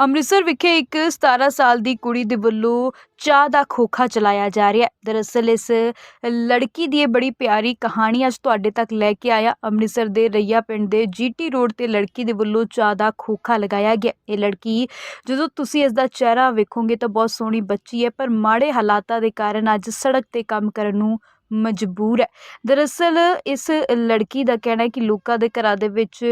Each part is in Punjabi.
ਅੰਮ੍ਰਿਤਸਰ ਵਿਖੇ ਇੱਕ 17 ਸਾਲ ਦੀ ਕੁੜੀ ਦੇ ਵੱਲੋਂ ਚਾਹ ਦਾ ਖੋਖਾ ਚਲਾਇਆ ਜਾ ਰਿਹਾ ਹੈ। ਦਰਅਸਲ ਇਸ ਲੜਕੀ ਦੀ ਇਹ ਬੜੀ ਪਿਆਰੀ ਕਹਾਣੀ ਅੱਜ ਤੁਹਾਡੇ ਤੱਕ ਲੈ ਕੇ ਆਇਆ। ਅੰਮ੍ਰਿਤਸਰ ਦੇ ਰਈਆ ਪਿੰਡ ਦੇ ਜੀਟੀ ਰੋਡ ਤੇ ਲੜਕੀ ਦੇ ਵੱਲੋਂ ਚਾਹ ਦਾ ਖੋਖਾ ਲਗਾਇਆ ਗਿਆ। ਇਹ ਲੜਕੀ ਜਦੋਂ ਤੁਸੀਂ ਇਸ ਦਾ ਚਿਹਰਾ ਵੇਖੋਗੇ ਤਾਂ ਬਹੁਤ ਸੋਹਣੀ ਬੱਚੀ ਹੈ, ਪਰ ਮਾੜੇ ਹਾਲਾਤਾਂ ਦੇ ਕਾਰਨ ਅੱਜ ਸੜਕ ਤੇ ਕੰਮ ਕਰਨ ਨੂੰ ਮਜਬੂਰ ਹੈ। ਦਰਅਸਲ ਇਸ ਲੜਕੀ ਦਾ ਕਹਿਣਾ ਹੈ ਕਿ ਲੋਕਾਂ ਦੇ ਘਰਾਂ ਦੇ ਵਿੱਚ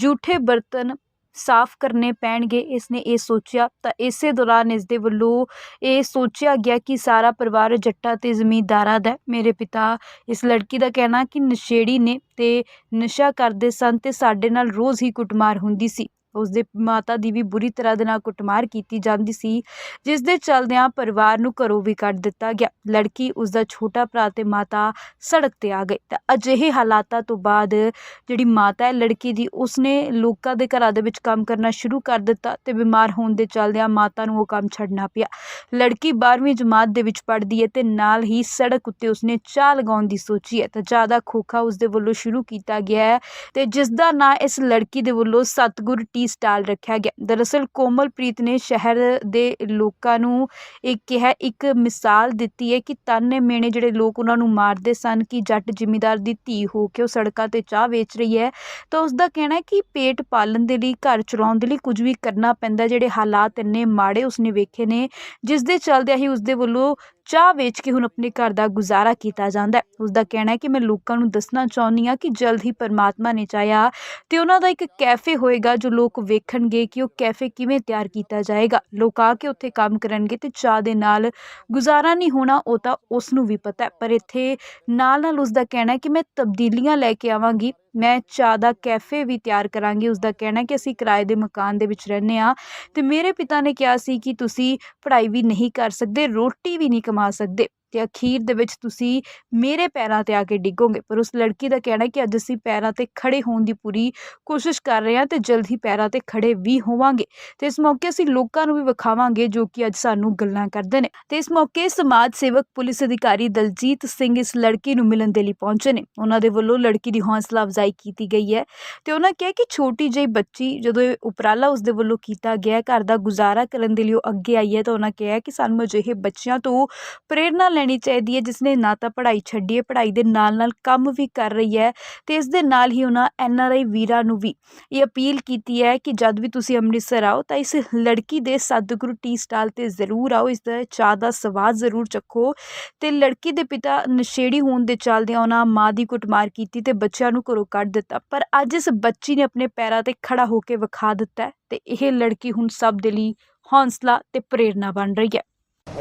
ਝੂਠੇ ਬਰਤਨ ਸਾਫ਼ ਕਰਨੇ ਪੈਣਗੇ, ਇਸਨੇ ਇਹ ਸੋਚਿਆ। ਤਾਂ ਇਸੇ ਦੌਰਾਨ ਇਸ ਦੇ ਵੱਲੋਂ ਇਹ ਸੋਚਿਆ ਗਿਆ ਕਿ ਸਾਰਾ ਪਰਿਵਾਰ ਜੱਟਾਂ ਤੇ ਜ਼ਮੀਂਦਾਰਾਂ ਦਾ ਮੇਰੇ ਪਿਤਾ ਇਸ ਲੜਕੀ ਦਾ ਕਹਿਣਾ ਕਿ ਨਸ਼ੇੜੀ ਨੇ ਤੇ ਨਸ਼ਾ ਕਰਦੇ ਸਨ ਤੇ ਸਾਡੇ ਨਾਲ ਰੋਜ਼ ਹੀ ਕੁੱਟਮਾਰ ਹੁੰਦੀ ਸੀ। ਉਸ ਦੇ ਮਾਤਾ ਦੀ ਵੀ ਬੁਰੀ ਤਰ੍ਹਾਂ ਦੇ ਨਾਲ ਕੁੱਟਮਾਰ ਕੀਤੀ ਜਾਂਦੀ ਸੀ ਜਿਸ ਦੇ ਚਲਦਿਆਂ ਪਰਿਵਾਰ ਨੂੰ ਘਰੋਂ ਵੀ ਕੱਢ ਦਿੱਤਾ ਗਿਆ। ਲੜਕੀ ਉਸ ਦਾ ਛੋਟਾ ਭਰਾ ਤੇ ਮਾਤਾ ਸੜਕ ਤੇ ਆ ਗਏ ਤਾਂ ਅਜਿਹੇ ਹਾਲਾਤਾਂ ਤੋਂ ਬਾਅਦ ਜਿਹੜੀ ਮਾਤਾ ਹੈ, ਲੜਕੀ ਦੀ, ਉਸਨੇ ਲੋਕਾਂ ਦੇ ਘਰਾਂ ਦੇ ਵਿੱਚ ਕੰਮ ਕਰਨਾ ਸ਼ੁਰੂ ਕਰ ਦਿੱਤਾ ਤੇ ਬਿਮਾਰ ਹੋਣ ਦੇ ਚਲਦਿਆਂ ਮਾਤਾ ਨੂੰ ਉਹ ਕੰਮ ਛੱਡਣਾ ਪਿਆ। ਲੜਕੀ 12ਵੀਂ ਜਮਾਤ ਦੇ ਵਿੱਚ ਪੜ੍ਹਦੀ ਹੈ ਤੇ ਨਾਲ ਹੀ ਸੜਕ ਉੱਤੇ ਉਸਨੇ ਚਾਹ ਲਗਾਉਣ ਦੀ ਸੋਚੀ ਹੈ। ਤਾਂ ਜ਼ਿਆਦਾ ਖੋਖਾ ਉਸ ਦੇ ਵੱਲੋਂ ਸ਼ੁਰੂ ਕੀਤਾ ਗਿਆ ਹੈ ਤੇ ਜਿਸ ਦਾ ਨਾਂ ਇਸ ਲੜਕੀ ਦੇ ਵੱਲੋਂ ਸਤਗੁਰ ਟੀ ਸਟਾਲ ਰੱਖਿਆ ਗਿਆ। ਦਰਅਸਲ ਕੋਮਲਪ੍ਰੀਤ ਨੇ ਸ਼ਹਿਰ ਦੇ ਲੋਕਾਂ ਨੂੰ ਇਹ ਕਿਹਾ, ਇੱਕ ਮਿਸਾਲ ਦਿੱਤੀ ਹੈ ਕਿ ਤਾਨੇ ਮੇਣੇ ਜਿਹੜੇ ਲੋਕ ਉਹਨਾਂ ਨੂੰ ਮਾਰਦੇ ਸਨ ਕਿ ਜੱਟ ਜਿਮੀਦਾਰ ਦੀ ਧੀ ਹੋ ਕੇ ਉਹ ਸੜਕਾਂ ਤੇ ਚਾਹ ਵੇਚ ਰਹੀ ਹੈ, ਤਾਂ ਉਸ ਦਾ ਕਹਿਣਾ ਹੈ ਕਿ ਪੇਟ ਪਾਲਣ ਦੇ ਲਈ, ਘਰ ਚਲਾਉਣ ਦੇ ਲਈ ਕੁਝ ਵੀ ਕਰਨਾ ਪੈਂਦਾ, ਜਿਹੜੇ ਹਾਲਾਤ ਇੰਨੇ ਮਾੜੇ ਉਸਨੇ ਵੇਖੇ ਨੇ ਜਿਸ ਦੇ ਚੱਲਦਿਆਂ ਹੀ ਉਸ ਦੇ ਵੱਲੋਂ ਚਾਹ ਵੇਚ ਕੇ ਹੁਣ ਆਪਣੇ ਘਰ ਦਾ ਗੁਜ਼ਾਰਾ ਕੀਤਾ ਜਾਂਦਾ ਹੈ। ਉਸ ਦਾ ਕਹਿਣਾ ਹੈ ਕਿ ਮੈਂ ਲੋਕਾਂ ਨੂੰ ਦੱਸਣਾ ਚਾਹੁੰਦੀ ਹਾਂ ਕਿ ਜਲਦ ਹੀ ਪਰਮਾਤਮਾ ਨੇ ਚਾਹਿਆ ਤੇ ਉਹਨਾਂ ਦਾ ਇੱਕ ਕੈਫੇ ਹੋਏਗਾ ਜੋ ਲੋਕ ਵੇਖਣਗੇ ਕਿ ਉਹ ਕੈਫੇ ਕਿਵੇਂ ਤਿਆਰ ਕੀਤਾ ਜਾਏਗਾ। ਲੋਕ ਆ ਕੇ ਉੱਥੇ ਕੰਮ ਕਰਨਗੇ ਤੇ ਚਾਹ ਦੇ ਨਾਲ ਗੁਜ਼ਾਰਾ ਨਹੀਂ ਹੋਣਾ, ਉਹ ਤਾਂ ਉਸ ਨੂੰ ਵੀ ਪਤਾ ਪਰ ਇੱਥੇ ਨਾਲ ਨਾਲ ਉਸ ਦਾ ਕਹਿਣਾ ਕਿ ਮੈਂ ਤਬਦੀਲੀਆਂ ਲੈ ਕੇ ਆਵਾਂਗੀ। ਮੈਂ ਚਾਹ ਦਾ ਕੈਫੇ ਵੀ ਤਿਆਰ ਕਰਾਂਗੀ ਉਸ ਦਾ ਕਹਿਣਾ ਕਿ ਅਸੀਂ ਕਿਰਾਏ ਦੇ ਮਕਾਨ ਦੇ ਵਿੱਚ ਰਹਿੰਦੇ ਆ ਤੇ ਮੇਰੇ ਪਿਤਾ ਨੇ ਕਿਹਾ ਸੀ ਕਿ ਤੁਸੀਂ ਪੜ੍ਹਾਈ ਵੀ ਨਹੀਂ ਕਰ ਸਕਦੇ, ਰੋਟੀ ਵੀ ਨਹੀਂ ਕਮਾ ਸਕਦੇ। ਤੇ ਅਖੀਰ ਦੇ ਵਿੱਚ ਤੁਸੀਂ ਮੇਰੇ ਪੈਰਾਂ ਤੇ ਆ ਕੇ ਡਿੱਗੋਗੇ। ਪਰ ਉਸ ਲੜਕੀ ਦਾ ਕਹਿਣਾ ਕਿ ਅੱਜ ਅਸੀਂ ਪੈਰਾਂ ਤੇ ਖੜੇ ਹੋਣ ਦੀ ਪੂਰੀ ਕੋਸ਼ਿਸ਼ ਕਰ ਰਹੇ ਹਾਂ ਤੇ ਜਲਦ ਹੀ ਪੈਰਾਂ ਤੇ ਖੜੇ ਵੀ ਹੋਵਾਂਗੇ। ਤੇ ਇਸ ਮੌਕੇ ਅਸੀਂ ਲੋਕਾਂ ਨੂੰ ਵੀ ਵਿਖਾਵਾਂਗੇ ਜੋ ਕਿ ਅੱਜ ਸਾਨੂੰ ਗੱਲਾਂ ਕਰਦੇ ਨੇ। ਤੇ ਇਸ ਮੌਕੇ ਸਮਾਜ ਸੇਵਕ, ਪੁਲਿਸ ਅਧਿਕਾਰੀ ਦਲਜੀਤ ਸਿੰਘ ਇਸ ਲੜਕੀ ਨੂੰ ਮਿਲਣ ਦੇ ਲਈ ਪਹੁੰਚੇ ਨੇ। ਉਹਨਾਂ ਦੇ ਵੱਲੋਂ ਲੜਕੀ ਦੀ ਹੌਸਲਾ ਅਫਜ਼ਾਈ ਕੀਤੀ ਗਈ ਹੈ ਤੇ ਉਹਨਾਂ ਕਿਹਾ ਕਿ ਛੋਟੀ ਜਿਹੀ ਬੱਚੀ ਜਦੋਂ ਇਹ ਉਪਰਾਲਾ ਉਸ ਦੇ ਵੱਲੋਂ ਕੀਤਾ ਗਿਆ ਘਰ ਦਾ ਗੁਜ਼ਾਰਾ ਕਰਨ ਦੇ ਲਈ ਉਹ ਅੱਗੇ ਆਈ ਹੈ ਤਾਂ ਉਹਨਾਂ ਕਿਹਾ ਕਿ ਸਾਨੂੰ ਅਜਿਹੇ ਬੱਚਿਆਂ ਤੋਂ ਪ੍ਰੇਰਣਾ ਲੈਣ ਚਾਹੀਦੀ ਹੈ ਜਿਸ ਨੇ ਨਾ ਤਾਂ ਪੜ੍ਹਾਈ ਛੱਡੀ ਹੈ, ਪੜ੍ਹਾਈ ਦੇ ਨਾਲ ਨਾਲ ਕੰਮ ਵੀ ਕਰ ਰਹੀ ਹੈ ਤੇ ਇਸ ਦੇ ਨਾਲ ਹੀ ਉਹਨਾਂ ਐਨ ਆਰ ਆਈ ਵੀਰਾਂ ਨੂੰ ਵੀ ਇਹ ਅਪੀਲ ਕੀਤੀ ਹੈ ਕਿ ਜਦ ਵੀ ਤੁਸੀਂ ਅੰਮ੍ਰਿਤਸਰ ਆਓ ਤਾਂ ਇਸ ਲੜਕੀ ਦੇ ਸਤਿਗੁਰੂ ਟੀ ਸਟਾਲ ਤੇ ਜ਼ਰੂਰ ਆਓ, ਇਸ ਦਾ ਚਾਹ ਦਾ ਸਵਾਦ ਜ਼ਰੂਰ ਚੱਖੋ ਤੇ ਲੜਕੀ ਦੇ ਪਿਤਾ ਨਸ਼ੇੜੀ ਹੋਣ ਦੇ ਚੱਲਦਿਆਂ ਉਹਨਾਂ ਮਾਂ ਦੀ ਕੁੱਟਮਾਰ ਕੀਤੀ ਤੇ ਬੱਚਿਆਂ ਨੂੰ ਘਰੋਂ ਕੱਢ ਦਿੱਤਾ ਪਰ ਅੱਜ ਇਸ ਬੱਚੀ ਨੇ ਆਪਣੇ ਪੈਰਾਂ ਤੇ ਖੜਾ ਹੋ ਕੇ ਵਿਖਾ ਦਿੱਤਾ ਤੇ ਇਹ ਲੜਕੀ ਹੁਣ ਸਭ ਦੇ ਲਈ ਹੌਸਲਾ ਤੇ ਪ੍ਰੇਰਨਾ ਬਣ ਰਹੀ ਹੈ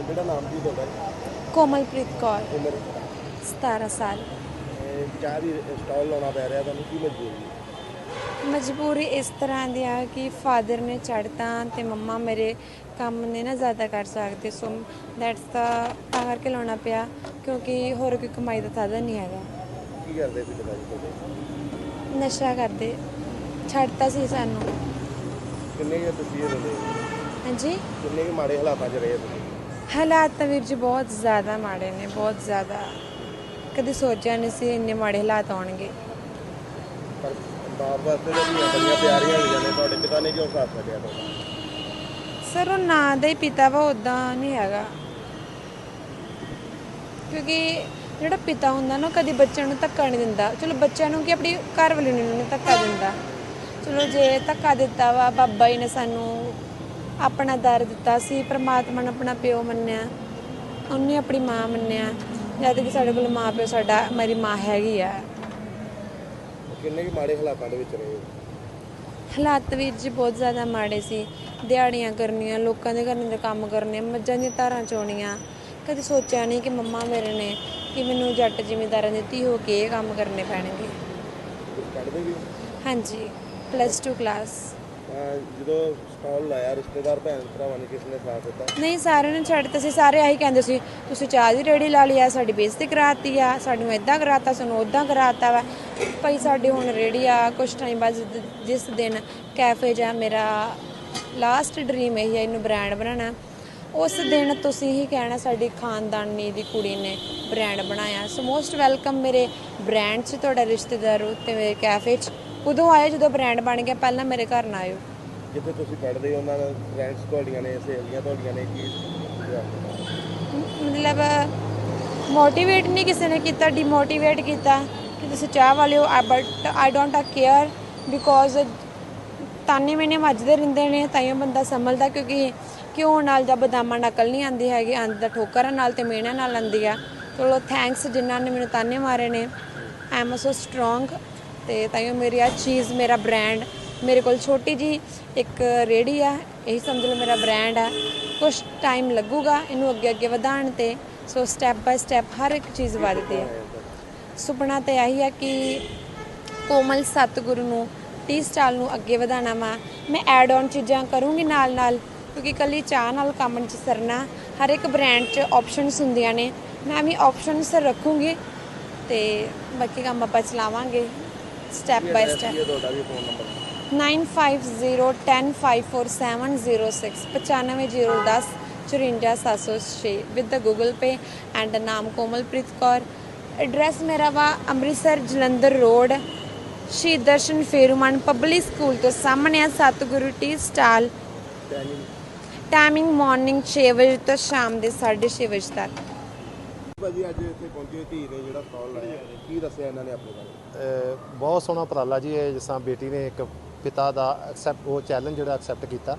ਜਿਹੜਾ ਨਾਮ ਕੀ ਤੁਹਾਡਾ ਹੈ? ਕੋਮਲਪ੍ਰੀਤ ਕੌਰ। ਉਮਰ? 17 ਸਾਲ। ਇਹ ਚਾਹ ਦੀ ਸਟਾਲ ਲਾਉਣਾ ਪੈ ਰਿਹਾ ਤੁਹਾਨੂੰ ਕੀ ਮਜਬੂਰੀ? ਹੈ ਮਜਬੂਰੀ ਇਸ ਤਰ੍ਹਾਂ ਦੀ ਆ ਕਿ ਫਾਦਰ ਨੇ ਛੱਡਤਾ ਤੇ ਮੰਮਾ ਮੇਰੇ ਕੰਮ ਨੇ ਨਾ ਜ਼ਿਆਦਾ ਕਰ ਸਕਦੇ ਸੋ ਦੈਟਸ ਦਾ ਤਾਂ ਕਰਕੇ ਲਾਉਣਾ ਪਿਆ ਕਿਉਂਕਿ ਹੋਰ ਕੋਈ ਕਮਾਈ ਦਾ ਸਾਧਨ ਨਹੀਂ ਹੈਗਾ। ਕੀ ਕਰਦੇ ਪਿਤਾ ਜੀ ਤੁਹਾਡੇ? ਨਸ਼ਾ ਕਰਦੇ। ਛੱਡਤਾ ਸੀ ਸਾਨੂੰ। ਕਿੰਨੇ ਕੁ ਤੁਸੀਂ ਇਹ ਰਹੇ ਹਾਂਜੀ। ਕਿੰਨੇ ਕੁ ਮਾੜੇ ਹਾਲਾਤਾਂ 'ਚ ਰਹੇ ਤੁਸੀਂ? ਹਾਲਾਤ ਤਾਂ ਵੀਰ ਜੀ ਬਹੁਤ ਜ਼ਿਆਦਾ ਮਾੜੇ ਨੇ ਬਹੁਤ ਜ਼ਿਆਦਾ। ਕਦੇ ਸੋਚਿਆ ਨਹੀਂ ਸੀ ਇੰਨੇ ਮਾੜੇ ਹਾਲਾਤ ਆਉਣਗੇ। ਪਰ ਬਾਪ ਵਾਸਤੇ ਤਾਂ ਧੀਆਂ ਬੜੀਆਂ ਪਿਆਰੀਆਂ ਹੋਈਆਂ ਨੇ ਤੁਹਾਡੇ ਪਿਤਾ ਨੇ ਕਿਉਂ ਸਾਥ ਛੱਡਿਆ ਤੁਹਾਡਾ? ਸਰ ਉਹ ਨਾਂ ਦਾ ਹੀ ਪਿਤਾ ਵਾ ਉਦਾਂ ਨਹੀਂ ਹੈਗਾ। ਕਿਉਂਕਿ ਜਿਹੜਾ ਪਿਤਾ ਹੁੰਦਾ ਨਾ ਉਹ ਕਦੀ ਬੱਚਿਆਂ ਨੂੰ ਧੱਕਾ ਨਹੀਂ ਦਿੰਦਾ। ਚਲੋ ਬੱਚਿਆਂ ਨੂੰ ਕੀ ਆਪਣੀ ਘਰ ਵਾਲੀ ਨੂੰ ਨਹੀਂ ਧੱਕਾ ਦਿੰਦਾ। ਚਲੋ ਜੇ ਧੱਕਾ ਦਿੱਤਾ ਵਾ ਬਾਬਾ ਜੀ ਨੇ ਸਾਨੂੰ ਆਪਣਾ ਦਰ ਦਿੱਤਾ ਸੀ ਪ੍ਰਮਾਤਮਾ ਨੇ ਆਪਣਾ ਪਿਓ ਮੰਨਿਆ ਉਹਨੇ ਆਪਣੀ ਮਾਂ ਮੰਨਿਆ ਜਦ ਕਿ ਸਾਡੇ ਕੋਲ ਮਾਂ ਪਿਓ ਸਾਡਾ ਮੇਰੀ ਮਾਂ ਹੈਗੀ ਆ। ਕਿੰਨੇ ਕੁ ਮਾੜੇ ਹਾਲਾਤਾਂ ਦੇ ਵਿੱਚ ਰਹੇ ਹੋ? ਹਾਲਾਤ ਵੀਰ ਜੀ ਬਹੁਤ ਜ਼ਿਆਦਾ ਮਾੜੇ ਸੀ। ਦਿਹਾੜੀਆਂ ਕਰਨੀਆਂ ਲੋਕਾਂ ਦੇ ਘਰਾਂ ਦੇ ਕੰਮ ਕਰਨੇ ਮੱਝਾਂ ਦੀਆਂ ਧਾਰਾਂ ਚੋਣੀਆਂ। ਕਦੇ ਸੋਚਿਆ ਨਹੀਂ ਕਿ ਮੰਮਾ ਮੇਰੇ ਨੇ ਕਿ ਮੈਨੂੰ ਜੱਟ ਜ਼ਿਮੀਂਦਾਰਾਂ ਦੀ ਧੀ ਹੋ ਕੇ ਇਹ ਕੰਮ ਕਰਨੇ ਪੈਣਗੇ। ਤੁਸੀਂ ਪੜ੍ਹਦੇ ਵੀ ਹੋ? ਹਾਂਜੀ ਪਲੱਸ 2 ਕਲਾਸ ਜਦੋਂ ਸਟਾਲ ਲਾਇਆ, ਰਿਸ਼ਤੇਦਾਰ, ਭੈਣ ਭਰਾਵਾਂ ਨੇ ਕਿਸ ਨੇ ਸਾਥ ਦਿੱਤਾ। ਨਹੀਂ, ਸਾਰਿਆਂ ਨੇ ਛੱਡ ਛੱਡਤੇ ਸੀ। ਸਾਰੇ ਆਹੀ ਕਹਿੰਦੇ ਸੀ, ਤੁਸੀਂ ਚਾਹ ਦੀ ਰੇੜੀ ਲਾ ਲਈ ਆ, ਸਾਡੀ ਬੇਇੱਜ਼ਤੀ ਕਰਾਤੀ ਆ, ਸਾਨੂੰ ਇਦਾਂ ਕਰਾਤਾ, ਸਾਨੂੰ ਉਦਾਂ ਕਰਾਤਾ ਵਾ। ਭਾਈ ਸਾਡੀ ਹੁਣ ਰੇੜੀ ਆ, ਕੁਛ ਟਾਈਮ ਬਾਅਦ ਜਿੱਦ- ਜਿਸ ਦਿਨ ਕੈਫੇ ਜਾਂ ਮੇਰਾ ਲਾਸਟ ਡ੍ਰੀਮ ਇਹੀ ਹੈ ਇਹਨੂੰ ਬ੍ਰਾਂਡ ਬਣਾਉਣਾ। ਉਸ ਦਿਨ ਤੁਸੀਂ ਹੀ ਕਹਿਣਾ, ਸਾਡੀ ਖਾਨਦਾਨੀ ਦੀ ਕੁੜੀ ਨੇ ਬ੍ਰਾਂਡ ਬਣਾਇਆ। ਸੋ ਮੋਸਟ ਵੈਲਕਮ ਮੇਰੇ ਬ੍ਰਾਂਡ 'ਚ, ਤੁਹਾਡਾ ਰਿਸ਼ਤੇਦਾਰ ਤੇ ਮੇਰੇ ਕੈਫੇ 'ਚ। ਉਦੋਂ ਆਇਓ ਜਦੋਂ ਬ੍ਰਾਂਡ ਬਣ ਗਿਆ ਪਹਿਲਾਂ ਮੇਰੇ ਘਰ ਨਾ ਆਇਓ। ਜਿੱਥੇ ਤੁਸੀਂ ਪੜ੍ਹਦੇ ਹੋ ਉਹਨਾਂ ਦੇ ਫਰੈਂਡਸ ਤੁਹਾਡੀਆਂ ਨੇ ਸਹੇਲੀਆਂ ਤੁਹਾਡੀਆਂ ਨੇ ਕੀ? ਮਤਲਬ ਮੋਟੀਵੇਟ ਨਹੀਂ ਕਿਸੇ ਨੇ ਕੀਤਾ ਡਿਮੋਟੀਵੇਟ ਕੀਤਾ ਕਿ ਤੁਸੀਂ ਚਾਹ ਵਾਲੇ ਹੋ but I don't care because ਤਾਨੇ ਮੈਨੇ ਮੱਜਦੇ ਰਹਿੰਦੇ ਨੇ ਤਾਈਓ ਬੰਦਾ ਸੰਭਲਦਾ ਕਿਉਂਕਿ ਘਿਓ ਨਾਲ ਜਾਂ ਬਦਾਮਾਂ ਨਾਲ ਅਕਲ ਨਹੀਂ ਆਉਂਦੀ ਹੈਗੀ ਆਂਦੀ ਤਾਂ ਠੋਕਰਾਂ ਨਾਲ ਤੇ ਮਿਹਨਤ ਨਾਲ ਆਉਂਦੀ ਆ। ਚਲੋ ਥੈਂਕਸ ਜਿਨ੍ਹਾਂ ਨੇ ਮੈਨੂੰ ਤਾਨੇ ਮਾਰੇ ਨੇ। ਆਈ ਐਮ ਸੋ ਸਟਰੋਂਗ ਤੇ ਤਾਈਓ ਮੇਰੀ ਆ ਚੀਜ਼, ਮੇਰਾ ਬ੍ਰਾਂਡ ਮੇਰੇ ਕੋਲ ਛੋਟੀ ਜੀ ਇੱਕ ਰੇੜੀ ਆ, ਇਹੀ ਸਮਝ ਲਓ ਮੇਰਾ ਬ੍ਰਾਂਡ ਆ। ਕੁਝ ਟਾਈਮ ਲੱਗੂਗਾ ਇਹਨੂੰ ਅੱਗੇ ਅੱਗੇ ਵਧਾਉਣ ਤੇ। ਸੋ ਸਟੈਪ ਬਾਈ ਸਟੈਪ ਹਰ ਇੱਕ ਚੀਜ਼ ਵੱਧਦੀ ਹੈ ਸੁਪਨਾ ਤੇ ਆਹੀ ਆ ਕਿ ਕੋਮਲ ਸਤਿਗੁਰੂ ਨੂੰ ਟੀ ਸਟਾਲ ਨੂੰ ਅੱਗੇ ਵਧਾਉਣਾ ਵਾ। ਮੈਂ ਐਡ ਔਨ ਚੀਜ਼ਾਂ ਕਰੂੰਗੀ ਨਾਲ ਨਾਲ, ਕਿਉਂਕਿ ਕੱਲੀ ਚਾਹ ਨਾਲ ਕੰਮ 'ਚ ਸਰਨਾ। ਹਰ ਇੱਕ ਬ੍ਰਾਂਡ 'ਚ ਆਪਸ਼ਨਸ ਹੁੰਦੀਆਂ ਨੇ। ਮੈਂ ਵੀ ਆਪਸ਼ਨਸ ਰੱਖੂੰਗੀ ਤੇ ਬਾਕੀ ਕੰਮ ਆਪਾਂ ਚਲਾਵਾਂਗੇ। ਸਟੈਪ ਬਾਈ ਸਟੈਪ ਤੁਹਾਡਾ ਵੀ phone number 9501054706 95010 with the Google Pay and ਨਾਮ ਕੋਮਲਪ੍ਰੀਤ ਕੌਰ। ਐਡਰੈਸ ਮੇਰਾ ਵਾ ਅੰਮ੍ਰਿਤਸਰ ਜਲੰਧਰ ਰੋਡ ਸ਼ਹੀਦ ਦਰਸ਼ਨ ਫੇਰੂਮਨ ਪਬਲਿਕ ਸਕੂਲ ਤੋਂ ਸਾਹਮਣੇ ਆ ਸਤਿਗੁਰੂ ਟੀ ਸਟਾਲ। ਟਾਈਮਿੰਗ ਮਾਰਨਿੰਗ 6 ਵਜੇ ਤੋਂ ਸ਼ਾਮ ਦੇ 6:30 ਵਜੇ ਤੱਕ। ਭਾਜੀ ਅੱਜ ਇੱਥੇ ਪਹੁੰਚੇ ਧੀ ਨੇ ਜਿਹੜਾ ਸਟਾਲ ਲਾਇਆ। ਕੀ ਦੱਸਿਆ ਇਹਨਾਂ ਨੇ ਆਪਣੇ ਬਾਰੇ? ਬਹੁਤ ਸੋਹਣਾ ਉਪਰਾਲਾ ਜੀ ਇਹ, ਜਿਸ ਤਰ੍ਹਾਂ ਬੇਟੀ ਨੇ ਇੱਕ ਪਿਤਾ ਦਾ ਐਕਸੈਪਟ ਉਹ ਚੈਲੰਜ ਜਿਹੜਾ ਐਕਸੈਪਟ ਕੀਤਾ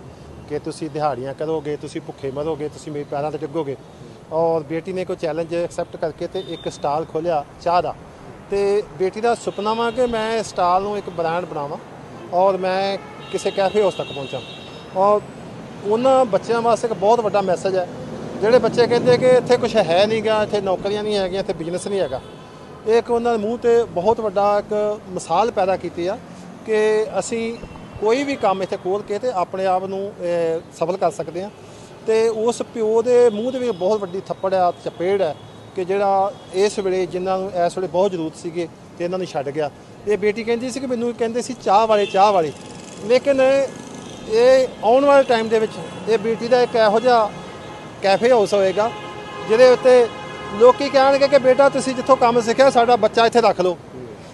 ਕਿ ਤੁਸੀਂ ਦਿਹਾੜੀਆਂ ਕਰੋਗੇ, ਤੁਸੀਂ ਭੁੱਖੇ ਮਰੋਗੇ, ਤੁਸੀਂ ਮੇਰੇ ਪੈਰਾਂ ਤੇ ਡਿੱਗੋਗੇ। ਔਰ ਬੇਟੀ ਨੇ ਕੋਈ ਚੈਲੰਜ ਐਕਸੈਪਟ ਕਰਕੇ ਤੇ ਇੱਕ ਸਟਾਲ ਖੋਲਿਆ ਚਾਹ ਦਾ। ਤੇ ਬੇਟੀ ਦਾ ਸੁਪਨਾ ਵਾ ਕਿ ਮੈਂ ਇਸ ਸਟਾਲ ਨੂੰ ਇੱਕ ਬ੍ਰਾਂਡ ਬਣਾਵਾਂ ਔਰ ਮੈਂ ਕਿਸੇ ਕੈਫੇ ਹਾਊਸ ਤੱਕ ਪਹੁੰਚਾਂ। ਔਰ ਉਹਨਾਂ ਬੱਚਿਆਂ ਵਾਸਤੇ ਇੱਕ ਬਹੁਤ ਵੱਡਾ ਮੈਸੇਜ ਹੈ ਜਿਹੜੇ ਬੱਚੇ ਕਹਿੰਦੇ ਕਿ ਇੱਥੇ ਕੁਝ ਹੈ ਨਹੀਂਗਾ ਇੱਥੇ ਨੌਕਰੀਆਂ ਨਹੀਂ ਹੈਗੀਆਂ, ਇੱਥੇ ਬਿਜ਼ਨਸ ਨਹੀਂ ਹੈਗਾ। ਇਹ ਇੱਕ ਉਹਨਾਂ ਦੇ ਮੂੰਹ ਤੇ ਬਹੁਤ ਵੱਡਾ ਇੱਕ ਮਿਸਾਲ ਪੈਦਾ ਕੀਤੀ ਆ ਕਿ ਅਸੀਂ ਕੋਈ ਵੀ ਕੰਮ ਇੱਥੇ ਖੋਲ ਕੇ ਤੇ ਆਪਣੇ ਆਪ ਨੂੰ ਸਫਲ ਕਰ ਸਕਦੇ ਆ। ਤੇ ਉਸ ਪਿਓ ਦੇ ਮੂੰਹ ਦੇ ਵਿੱਚ ਬਹੁਤ ਵੱਡੀ ਥੱਪੜ ਆ, ਚਪੇੜ ਹੈ ਕਿ ਜਿਹੜਾ ਇਸ ਵੇਲੇ ਜਿਨ੍ਹਾਂ ਨੂੰ ਇਸ ਵੇਲੇ ਬਹੁਤ ਜ਼ਰੂਰਤ ਸੀਗੇ ਤੇ ਇਹਨਾਂ ਨੂੰ ਛੱਡ ਗਿਆ। ਇਹ ਬੇਟੀ ਕਹਿੰਦੀ ਸੀ ਕਿ ਮੈਨੂੰ ਕਹਿੰਦੇ ਸੀ, ਚਾਹ ਵਾਲੇ ਚਾਹ ਵਾਲੇ। ਲੇਕਿਨ ਇਹ ਆਉਣ ਵਾਲੇ ਟਾਈਮ ਦੇ ਵਿੱਚ ਇਹ ਬੇਟੀ ਦਾ ਇੱਕ ਇਹੋ ਜਿਹਾ ਕੈਫੇ ਹਾਊਸ ਹੋਏਗਾ ਜਿਹਦੇ ਉੱਤੇ ਲੋਕੀ ਕਹਿਣਗੇ ਕਿ ਬੇਟਾ ਤੁਸੀਂ ਜਿੱਥੋਂ ਕੰਮ ਸਿੱਖਿਆ ਸਾਡਾ ਬੱਚਾ ਇੱਥੇ ਰੱਖ ਲਓ।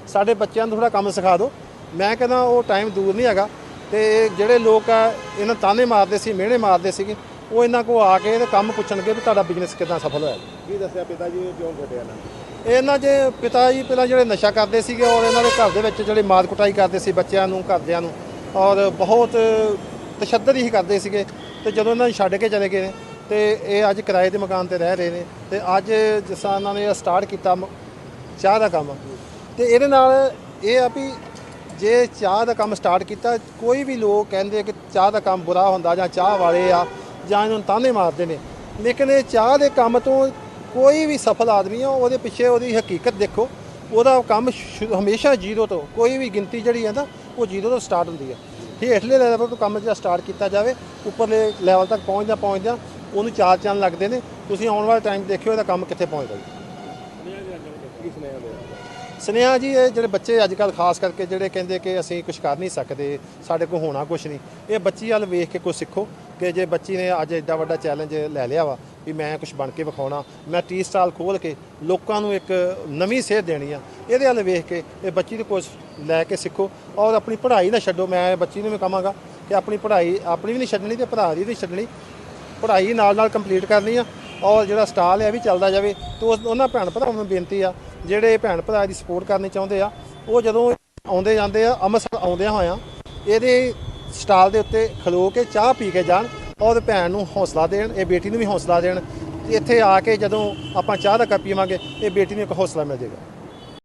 ਸਾਡੇ ਬੱਚਿਆਂ ਨੂੰ ਥੋੜਾ ਕੰਮ ਸਿਖਾ ਦਿਓ। ਮੈਂ ਕਹਿੰਦਾ ਉਹ ਟਾਈਮ ਦੂਰ ਨਹੀਂ ਹੈਗਾ। ਤੇ ਜਿਹੜੇ ਲੋਕ ਆ ਇਹਨਾਂ ਤਾਨੇ ਮਾਰਦੇ ਸੀ ਮਿਹਣੇ ਮਾਰਦੇ ਸੀਗੇ ਉਹ ਇਹਨਾਂ ਕੋ ਆ ਕੇ ਤੇ ਕੰਮ ਪੁੱਛਣਗੇ ਵੀ ਤੁਹਾਡਾ ਬਿਜ਼ਨਸ ਕਿਦਾਂ ਸਫਲ ਹੋਇਆ। ਕੀ ਦੱਸਿਆ ਪਿਤਾ ਜੀ ਨੇ ਕਿਉਂ ਇਹਨਾਂ ਨੇ? ਇਹਨਾਂ ਜੇ ਪਿਤਾ ਜੀ ਪਹਿਲਾਂ ਜਿਹੜੇ ਨਸ਼ਾ ਕਰਦੇ ਸੀਗੇ ਔਰ ਇਹਨਾਂ ਦੇ ਘਰ ਦੇ ਵਿੱਚ ਜਿਹੜੇ ਮਾਰ ਕੁਟਾਈ ਕਰਦੇ ਸੀ ਬੱਚਿਆਂ ਨੂੰ ਘਰਦਿਆਂ ਨੂੰ ਔਰ ਬਹੁਤ ਤਸ਼ੱਦਦ ਹੀ ਕਰਦੇ ਸੀਗੇ। ਤੇ ਜਦੋਂ ਇਹਨਾਂ ਨੂੰ ਛੱਡ ਕੇ ਚਲੇ ਗਏ ਨੇ ਤੇ ਇਹ ਅੱਜ ਕਿਰਾਏ ਦੇ ਮਕਾਨ ਤੇ ਰਹਿ ਰਹੇ ਨੇ ਤੇ ਅੱਜ ਜਿਸ ਤਰ੍ਹਾਂ ਇਹਨਾਂ ਨੇ ਸਟਾਰਟ ਕੀਤਾ ਮ- ਚਾਹ ਦਾ ਕੰਮ। ਤੇ ਇਹਦੇ ਨਾਲ ਇਹ ਆ ਵੀ ਜੇ ਚਾਹ ਦਾ ਕੰਮ ਸਟਾਰਟ ਕੀਤਾ, ਕੋਈ ਵੀ ਲੋਕ ਕਹਿੰਦੇ ਕਿ ਚਾਹ ਦਾ ਕੰਮ ਬੁਰਾ ਹੁੰਦਾ ਜਾਂ ਚਾਹ ਵਾਲੇ ਆ ਜਾਂ ਇਹਨੂੰ ਤਾਨੇ ਮਾਰਦੇ ਨੇ। ਲੇਕਿਨ ਇਹ ਚਾਹ ਦੇ ਕੰਮ ਤੋਂ ਕੋਈ ਵੀ ਸਫਲ ਆਦਮੀ ਆ, ਉਹਦੇ ਪਿੱਛੇ ਉਹਦੀ ਹਕੀਕਤ ਦੇਖੋ। ਉਹਦਾ ਕੰਮ ਸ਼ੁਰੂ- ਹਮੇਸ਼ਾ ਜ਼ੀਰੋ ਤੋਂ, ਕੋਈ ਵੀ ਗਿਣਤੀ ਜਿਹੜੀ ਹੈ ਨਾ, ਉਹ ਜ਼ੀਰੋ ਤੋਂ ਸਟਾਰਟ ਹੁੰਦੀ ਹੈ ਹੇਠਲੇ ਲੈਵਲ ਤੋਂ ਕੰਮ ਜਿਹੜਾ ਸਟਾਰਟ ਕੀਤਾ ਜਾਵੇ, ਉੱਪਰਲੇ ਲੈਵਲ ਤੱਕ ਪਹੁੰਚਦਾ ਪਹੁੰਚਦਾ ਉਹਨੂੰ ਚਾਰ ਚੰਨ ਲੱਗਦੇ ਨੇ, ਤੁਸੀਂ ਆਉਣ ਵਾਲੇ ਟਾਈਮ ਦੇਖਿਓ ਇਹਦਾ ਕੰਮ ਕਿੱਥੇ ਪਹੁੰਚਦਾ ਜੀ। ਸੁਨੇਹਾ ਜੀ, ਇਹ ਜਿਹੜੇ ਬੱਚੇ ਅੱਜ ਕੱਲ੍ਹ ਖਾਸ ਕਰਕੇ ਜਿਹੜੇ ਕਹਿੰਦੇ ਕਿ ਅਸੀਂ ਕੁਝ ਕਰ ਨਹੀਂ ਸਕਦੇ, ਸਾਡੇ ਕੋਲ ਹੋਣਾ ਕੁਝ ਨਹੀਂ, ਇਹ ਬੱਚੀ ਵੱਲ ਵੇਖ ਕੇ ਕੁਝ ਸਿੱਖੋ ਕਿ ਜੇ ਬੱਚੀ ਨੇ ਅੱਜ ਐਡਾ ਵੱਡਾ ਚੈਲੰਜ ਲੈ ਲਿਆ ਵਾ ਵੀ ਮੈਂ ਕੁਝ ਬਣ ਕੇ ਵਿਖਾਉਣਾ, ਮੈਂ ਟੀ ਸਟਾਲ ਖੋਲ ਕੇ ਲੋਕਾਂ ਨੂੰ ਇੱਕ ਨਵੀਂ ਸੇਧ ਦੇਣੀ ਆ, ਇਹਦੇ ਵੱਲ ਵੇਖ ਕੇ ਇਹ ਬੱਚੀ ਨੂੰ ਕੁਝ ਲੈ ਕੇ ਸਿੱਖੋ ਔਰ ਆਪਣੀ ਪੜ੍ਹਾਈ ਨਾ ਛੱਡੋ, ਮੈਂ ਬੱਚੀ ਨੂੰ ਵੀ ਕਹਾਂਗਾ ਕਿ ਆਪਣੀ ਪੜ੍ਹਾਈ ਆਪਣੀ ਵੀ ਨਹੀਂ ਛੱਡਣੀ ਤੇ ਭਰਾ ਦੀ ਵੀ ਨਹੀਂ ਛੱਡਣੀ ਪੜ੍ਹਾਈ ਨਾਲ ਨਾਲ ਕੰਪਲੀਟ ਕਰਨੀ ਆ। ਔਰ ਜਿਹੜਾ ਸਟਾਲ ਹੈ ਇਹ ਵੀ ਚੱਲਦਾ ਜਾਵੇ। ਤੇ ਉਸ- ਉਹਨਾਂ ਭੈਣ ਭਰਾਵਾਂ ਨੂੰ ਬੇਨਤੀ ਆ, ਜਿਹੜੇ ਭੈਣ ਭਰਾ ਦੀ ਸਪੋਰਟ ਕਰਨੀ ਚਾਹੁੰਦੇ ਆ, ਉਹ ਜਦੋਂ ਆਉਂਦੇ ਜਾਂਦੇ ਆ, ਅੰਮ੍ਰਿਤਸਰ ਆਉਂਦਿਆਂ ਹੋਇਆਂ, ਇਹਦੇ ਸਟਾਲ ਦੇ ਉੱਤੇ ਖਲੋ ਕੇ ਚਾਹ ਪੀ ਕੇ ਜਾਣ ਔਰ ਭੈਣ ਨੂੰ ਹੌਸਲਾ ਦੇਣ, ਇਹ ਬੇਟੀ ਨੂੰ ਵੀ ਹੌਸਲਾ ਦੇਣ। ਇੱਥੇ ਆ ਕੇ ਜਦੋਂ ਆਪਾਂ ਚਾਹ ਦਾ ਕੱਪ ਪੀਵਾਂਗੇ, ਇਹ ਬੇਟੀ ਨੂੰ ਇੱਕ ਹੌਸਲਾ ਮਿਲ ਜਾਏਗਾ।